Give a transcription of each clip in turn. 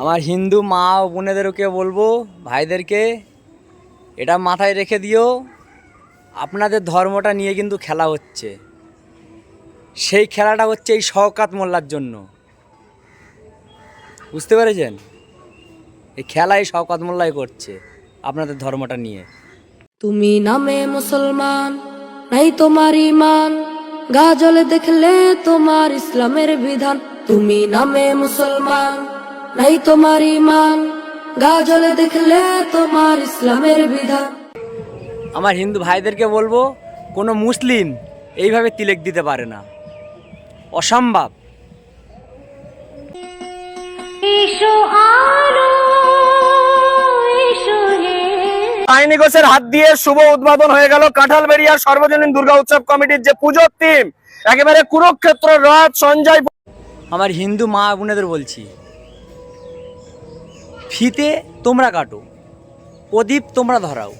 আমার হিন্দু মা ও বোনেদেরকে বলব, ভাইদেরকে, এটা মাথায় রেখে দিও, আপনাদের ধর্মটা নিয়ে কিন্তু খেলা হচ্ছে। সেই খেলাটা হচ্ছে এই শওকাত মোল্লার জন্য। বুঝতে পেরেছেন? এই খেলাই শওকাত মোল্লাই করছে আপনাদের ধর্মটা নিয়ে। তুমি নামে মুসলমান, নাই তোমার ইমান গা জলে দেখলে তোমার ইসলামের বিধান। তুমি নামে মুসলমান নাই তোমার ইমান গা জলে দেখলে তোমার ইসলামের বিধান। আমার হিন্দু ভাইদেরকে বলব কোনো মুসলিম এইভাবে তিলেক দিতে পারে না। অসম্ভব। আইনি ঘোষের হাত দিয়ে শুভ উদ্বোধন হয়ে গেল কাঁঠালবেড়িয়ার সর্বজনীন দুর্গা উৎসব কমিটির যে পুজোর টিম একেবারে কুরুক্ষেত্র রথ সঞ্জয় আমার হিন্দু মা বোনেদের বলছি ফিতে তোমরা কাটো, প্রদীপ তোমরা ধরাও।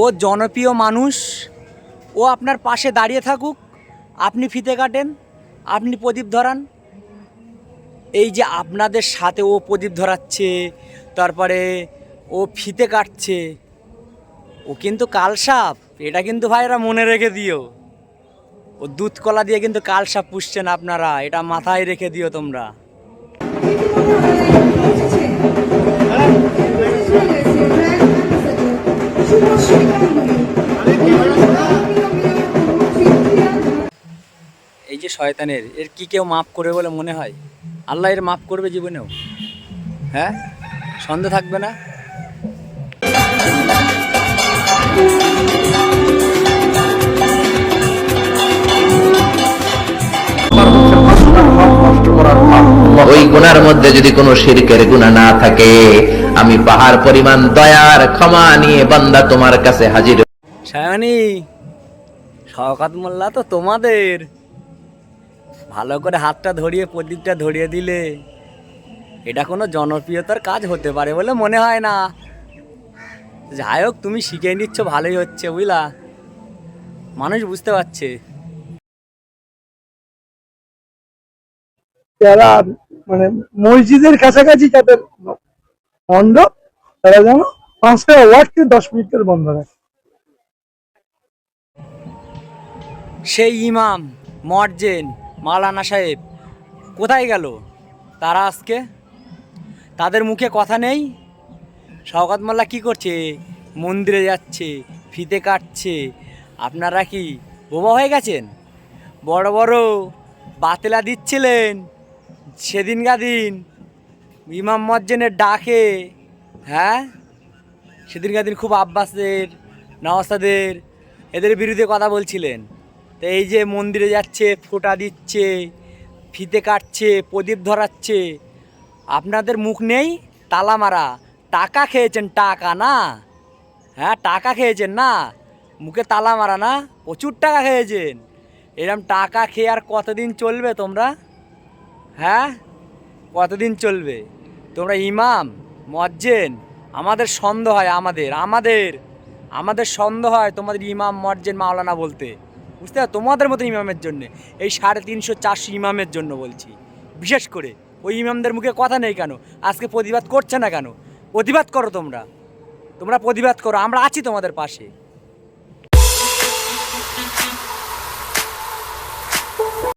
ও জনপ্রিয় মানুষ, ও আপনার পাশে দাঁড়িয়ে থাকুক, আপনি ফিতে কাটেন, আপনি প্রদীপ ধরান। এই যে আপনাদের সাথে ও প্রদীপ ধরাচ্ছে, তারপরে ও ফিতে কাটছে, ও কিন্তু কালসাপ, এটা কিন্তু ভাইরা মনে রেখে দিও। ও দুধ কলা দিয়ে কিন্তু কালসাপ পুষছেন আপনারা, এটা মাথায় রেখে দিও তোমরা। এই যে শয়তানের, এর কি কেউ মাফ করবে বলে মনে হয়? আল্লাহ এর মাফ করবে জীবনেও। হ্যাঁ? সন্দেহ থাকবে না? ওই গুনার মধ্যে যদি কোনো শিরকের গুণা না থাকে আমি পাহাড় পরিমাণ দয়ার ক্ষমা নিয়ে বান্দা তোমার কাছে হাজির সায়নী শওকাত মোল্লা তো তোমাদের। ভালো করে হাতটা ধরিয়ে প্রদীপটা ধরিয়ে দিলে এটা কোনো জনপ্রিয়তার কাজ হতে পারে বলে মনে হয় না। যাই হোক তুমি শিখে নিচ্ছ ভালোই হচ্ছে বুঝলা? মানুষ বুঝতে পারছে। যারা মানে মসজিদের কাছাকাছি যাদের মণ্ডপ তারা যেন পাঁচটা ওয়ার্ডকে দশ মিনিটের বন্ধ রাখে। সেই ইমাম, মর্জেন মালানা সাহেব, কোথায় গেল? তারা আজকে? তাদের মুখে কথা নেই? শওকত মোল্লা কী করছে? মন্দিরে যাচ্ছে, ফিতে কাটছে। আপনারা কি বোবা হয়ে গেছেন? বড় বড় বাতেলা দিচ্ছিলেন। সেদিনকার দিন। ইমাম মজ্জেনের ডাকে হ্যাঁ? সেদিনকার দিন খুব আব্বাসদের, নওয়াসাদের, এদের বিরুদ্ধে কথা বলছিলেন। তো এই যে মন্দিরে যাচ্ছে, ফোঁটা দিচ্ছে, ফিতে কাটছে, প্রদীপ ধরাচ্ছে, আপনাদের মুখ নেই? তালা মারা। টাকা খেয়েছেন, টাকা না? হ্যাঁ টাকা খেয়েছেন না? মুখে তালা মারা না? প্রচুর টাকা খেয়েছেন। এরম টাকা খেয়ে আর কতদিন চলবে তোমরা? হ্যাঁ? কতদিন চলবে? তোমরা ইমাম, মজ্জেন, আমাদের সন্দেহ হয় আমাদের আমাদের আমাদের সন্দেহ হয় তোমাদের ইমাম মর্জেন মাওলানা বলতে। বুঝতে পারো তোমাদের মতো ইমামের জন্য। এই সাড়ে তিনশো চারশো ইমামের জন্য বলছি। বিশেষ করে, ওই ইমামদের মুখে কথা নেই কেন? আজকে প্রতিবাদ করছে না কেন? প্রতিবাদ করো তোমরা। তোমরা প্রতিবাদ করো, আমরা আছি তোমাদের পাশে।